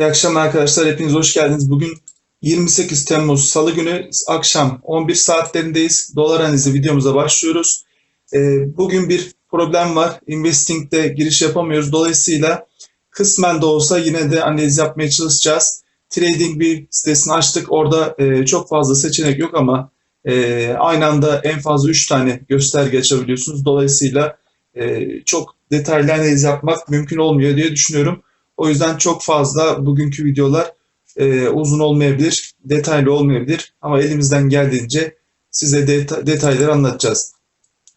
İyi akşamlar arkadaşlar. Hepiniz hoş geldiniz. Bugün 28 Temmuz Salı günü akşam 11 saatlerindeyiz. Dolar analizi videomuza başlıyoruz. Ee, bugün bir problem var. Investing'de giriş yapamıyoruz. Dolayısıyla kısmen de olsa yine de analiz yapmaya çalışacağız. Trading bir sitesini açtık. Orada e, çok fazla seçenek yok ama e, aynı anda en fazla 3 tane gösterge açabiliyorsunuz. Dolayısıyla e, çok detaylı analiz yapmak mümkün olmuyor diye düşünüyorum. O yüzden çok fazla bugünkü videolar e, uzun olmayabilir, detaylı olmayabilir ama elimizden geldiğince size deta- detayları anlatacağız.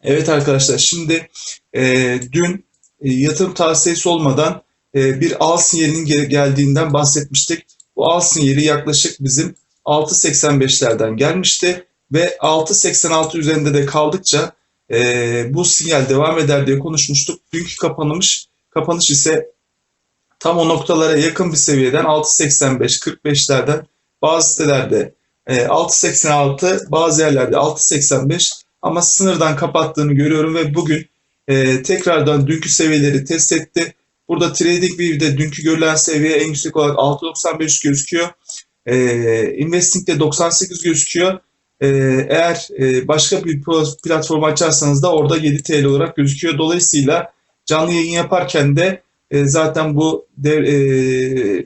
Evet arkadaşlar şimdi e, dün e, yatırım tavsiyesi olmadan e, bir al sinyalinin gel- geldiğinden bahsetmiştik. Bu al sinyali yaklaşık bizim 6.85'lerden gelmişti ve 6.86 üzerinde de kaldıkça e, bu sinyal devam eder diye konuşmuştuk. Dünkü kapanış, kapanış ise tam o noktalara yakın bir seviyeden 6.85-45'lerden bazı sitelerde e, 6.86 bazı yerlerde 6.85 ama sınırdan kapattığını görüyorum ve bugün e, tekrardan dünkü seviyeleri test etti. Burada TradingView'de dünkü görülen seviye en yüksek olarak 6.95 gözüküyor. E, Investing'de 98 gözüküyor. E, eğer e, başka bir platform açarsanız da orada 7 TL olarak gözüküyor. Dolayısıyla canlı yayın yaparken de e, zaten bu dev, e,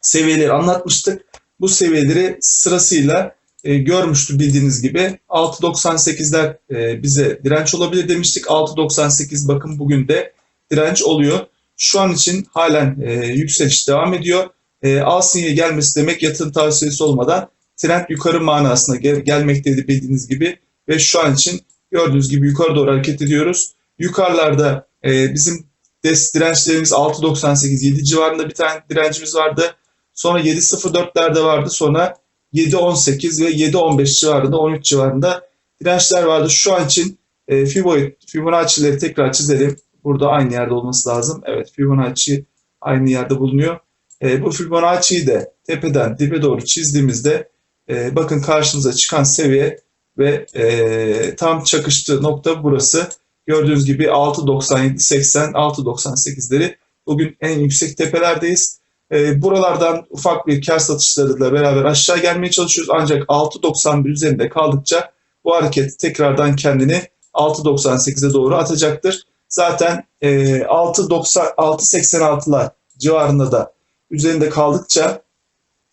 seviyeleri anlatmıştık. Bu seviyeleri sırasıyla e, görmüştü bildiğiniz gibi. 6.98'ler e, bize direnç olabilir demiştik. 6.98 bakın bugün de direnç oluyor. Şu an için halen e, yükseliş devam ediyor. E, al sinyali gelmesi demek yatırım tavsiyesi olmadan trend yukarı manasına gel- gelmekteydi bildiğiniz gibi. Ve şu an için gördüğünüz gibi yukarı doğru hareket ediyoruz. Yukarılarda e, bizim des dirençlerimiz 6.98 7 civarında bir tane direncimiz vardı. Sonra 7.04'lerde vardı. Sonra 7.18 ve 7.15 civarında 13 civarında dirençler vardı. Şu an için e, Fibo- Fibonacci'leri tekrar çizelim. Burada aynı yerde olması lazım. Evet Fibonacci aynı yerde bulunuyor. E, bu Fibonacci'yi de tepeden dibe doğru çizdiğimizde e, bakın karşımıza çıkan seviye ve e, tam çakıştığı nokta burası. Gördüğünüz gibi 6.97, 80, 6.98'leri bugün en yüksek tepelerdeyiz. E, buralardan ufak bir kar satışlarıyla beraber aşağı gelmeye çalışıyoruz. Ancak 6.91 üzerinde kaldıkça bu hareket tekrardan kendini 6.98'e doğru atacaktır. Zaten e, 6.90 6.86'lar civarında da üzerinde kaldıkça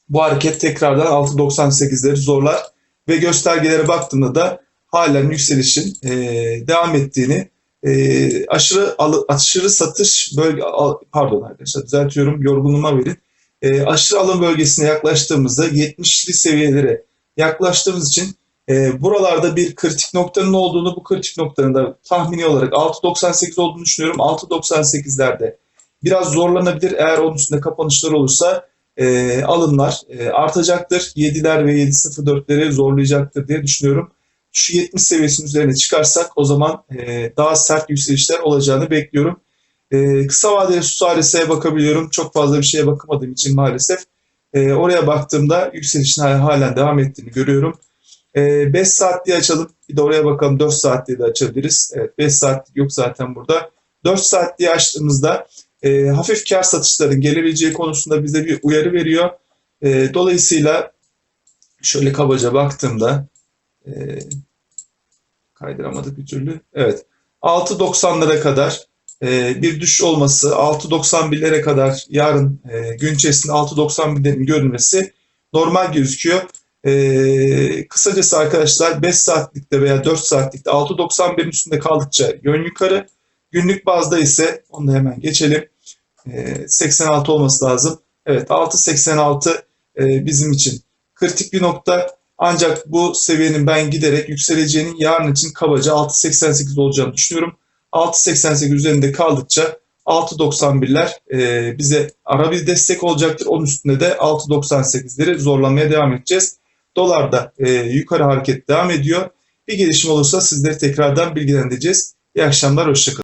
bu hareket tekrardan 6.98'leri zorlar ve göstergelere baktığımda da halen yükselişin e, devam ettiğini e, aşırı alı- aşırı satış bölge al- pardon arkadaşlar düzeltiyorum yorgunluğuma verin. E, aşırı alım bölgesine yaklaştığımızda 70'li seviyelere yaklaştığımız için e, buralarda bir kritik noktanın olduğunu bu kritik noktanın da tahmini olarak 6.98 olduğunu düşünüyorum. 6.98'lerde biraz zorlanabilir eğer onun üstünde kapanışlar olursa e, alımlar e, artacaktır. 7'ler ve 7.04'leri zorlayacaktır diye düşünüyorum şu 70 seviyesinin üzerine çıkarsak o zaman e, daha sert yükselişler olacağını bekliyorum. E, kısa vadeli sus bakabiliyorum. Çok fazla bir şeye bakamadığım için maalesef. E, oraya baktığımda yükselişin hal- halen devam ettiğini görüyorum. E, 5 saatliği açalım. Bir de oraya bakalım 4 saatliği de açabiliriz. Evet 5 saatlik yok zaten burada. 4 saatliği açtığımızda e, hafif kar satışların gelebileceği konusunda bize bir uyarı veriyor. E, dolayısıyla şöyle kabaca baktığımda e, kaydıramadık bir türlü. Evet. 6.90'lara kadar e, bir düşüş olması, 6.91'lere kadar yarın e, gün içerisinde 6.91'lerin görülmesi normal gözüküyor. E, kısacası arkadaşlar 5 saatlikte veya 4 saatlikte 6.91'in üstünde kaldıkça yön yukarı. Günlük bazda ise onu da hemen geçelim. E, 86 olması lazım. Evet 6.86 e, bizim için kritik bir nokta. Ancak bu seviyenin ben giderek yükseleceğinin yarın için kabaca 6.88 olacağını düşünüyorum. 6.88 üzerinde kaldıkça 6.91'ler e, bize ara bir destek olacaktır. Onun üstünde de 6.98'leri zorlamaya devam edeceğiz. Dolar da e, yukarı hareket devam ediyor. Bir gelişme olursa sizleri tekrardan bilgilendireceğiz. İyi akşamlar, hoşçakalın.